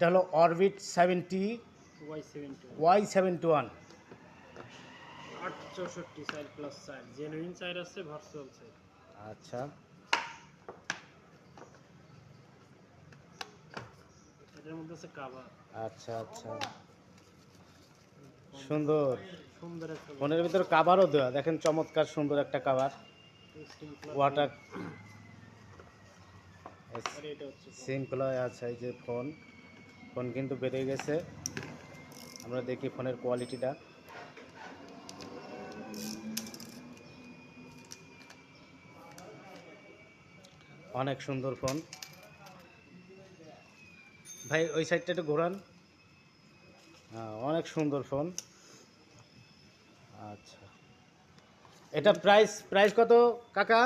এটা হলো orbit seventy Y seventy one side plus side genuine side আছে virtual side আচ্ছা। এটার মধ্যে আছে কাভার আচ্ছা আচ্ছা। সুন্দর। সুন্দর ফোনের ভিতরে কাভারও দেওয়া দেখেন চমৎকার সুন্দর একটা কাভার ওয়াটার সিম্পল আছে এই যে ফোন ফোন কিন্তু বেড়ে গেছে। আমরা দেখি ফোনের কোয়ালিটিটা অনেক সুন্দর ফোন। ভাই, ওই সাইডটা একটু ঘোরান। হ্যাঁ অনেক সুন্দর ফোন। আচ্ছা। এটা প্রাইস প্রাইস কত, কাকা?